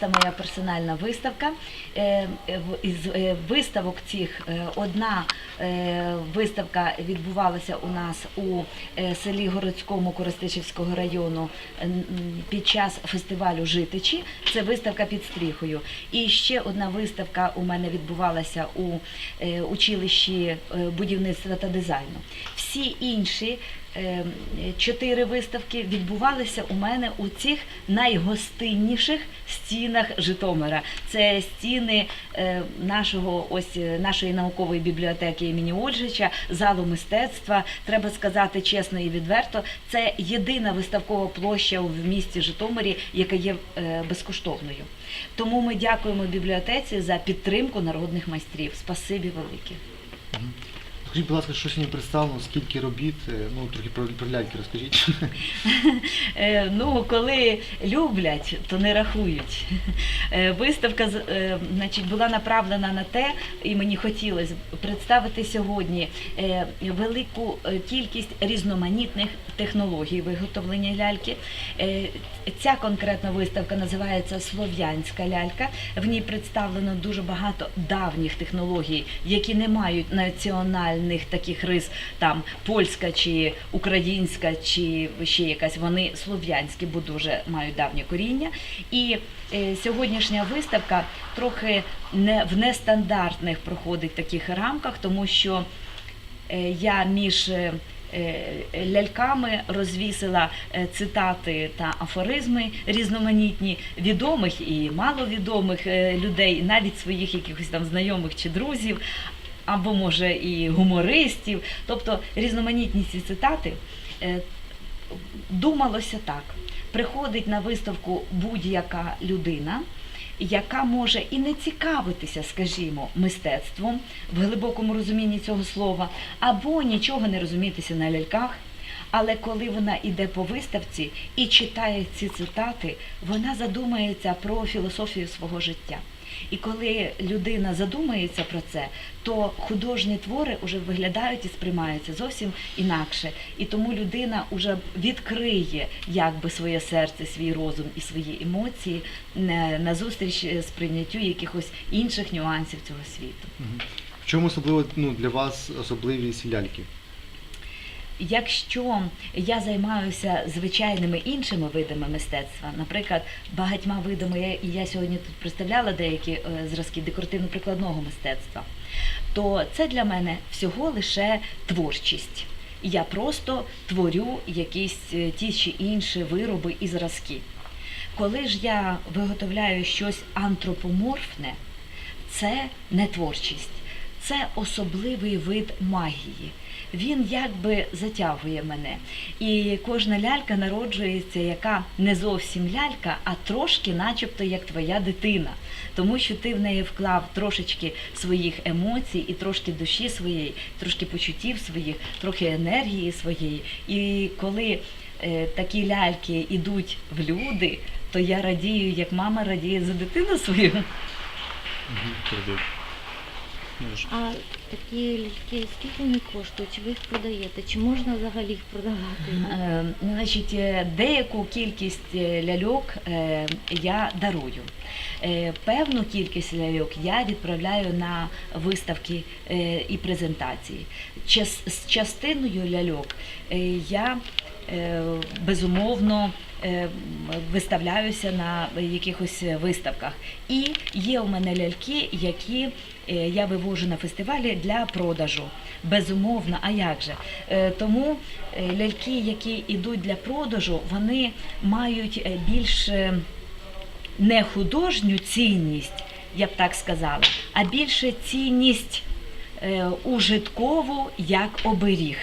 Це моя персональна виставка. Е, Із е, виставок цих е, одна е, виставка відбувалася у нас у е, селі Городському Коростишівського району е, під час фестивалю Житичі. Це виставка під стріхою. І ще одна виставка у мене відбувалася у е, училищі е, будівництва та дизайну. Всі інші е, чотири виставки відбувалися у мене у цих найгостинніших стінах Житомира. Це стіни е, нашого ось е, нашої наукової бібліотеки імені Ольжича, залу мистецтва. Треба сказати чесно і відверто, це єдина виставкова площа в місті Житомирі, яка є е, безкоштовною. Тому ми дякуємо бібліотеці за підтримку народних майстрів. Спасибі велике. Скажіть, будь ласка, що сьогодні представлено, скільки робіт, е, ну трохи про, про ляльки розкажіть. Е, Ну, коли люблять, то не рахують. Е, Виставка значить, була направлена на те, і мені хотілося представити сьогодні велику кількість різноманітних технологій виготовлення ляльки. Ця конкретна виставка називається Слов'янська лялька. В ній представлено дуже багато давніх технологій, які не мають національних таких рис, там польська чи українська, чи ще якась. Вони слов'янські, бо дуже мають давнє коріння. І е, сьогоднішня виставка трохи не в нестандартних проходить таких рамках, тому що е, я між е, ляльками розвісила цитати та афоризми різноманітні відомих і маловідомих людей, навіть своїх якихось там знайомих чи друзів, або може і гумористів. Тобто різноманітні ці цитати. е, Думалося так: приходить на виставку будь-яка людина, яка може і не цікавитися, скажімо, мистецтвом в глибокому розумінні цього слова, або нічого не розумітися на ляльках. Але коли вона йде по виставці і читає ці цитати, вона задумається про філософію свого життя. І коли людина задумається про це, то художні твори вже виглядають і сприймаються зовсім інакше. І тому людина вже відкриє якби своє серце, свій розум і свої емоції на, на зустріч е, сприйняттю якихось інших нюансів цього світу. В чому особливо ну, для вас особливість ляльки? Якщо я займаюся звичайними іншими видами мистецтва, наприклад, багатьма видами, я- сьогодні тут представляла деякі е, зразки декоративно-прикладного мистецтва, то це для мене всього лише творчість. Я просто творю якісь е, ті чи інші вироби і зразки. Коли ж я виготовляю щось антропоморфне, це не творчість, це особливий вид магії. Він якби затягує мене. І кожна лялька народжується, яка не зовсім лялька, а трошки, начебто, як твоя дитина. Тому що ти в неї вклав трошечки своїх емоцій і трошки душі своєї, трошки почуттів своїх, трохи енергії своєї. І коли е, такі ляльки йдуть в люди, то я радію, як мама радіє за дитину свою. А такі ляльки, скільки вони коштують? Чи ви їх продаєте? Чи можна взагалі їх продавати? Е, Значить, е, деяку кількість е, ляльок е, я дарую. Е, Певну кількість ляльок я відправляю на виставки е, і презентації. Час- З частиною ляльок е, я безумовно е, виставляюся на якихось виставках. І є у мене ляльки, які е, я вивожу на фестивалі для продажу. Безумовно, а як же? Е, Тому е, ляльки, які йдуть для продажу, вони мають е, більш е, не художню цінність, я б так сказала, а більше цінність е, ужиткову як оберіг.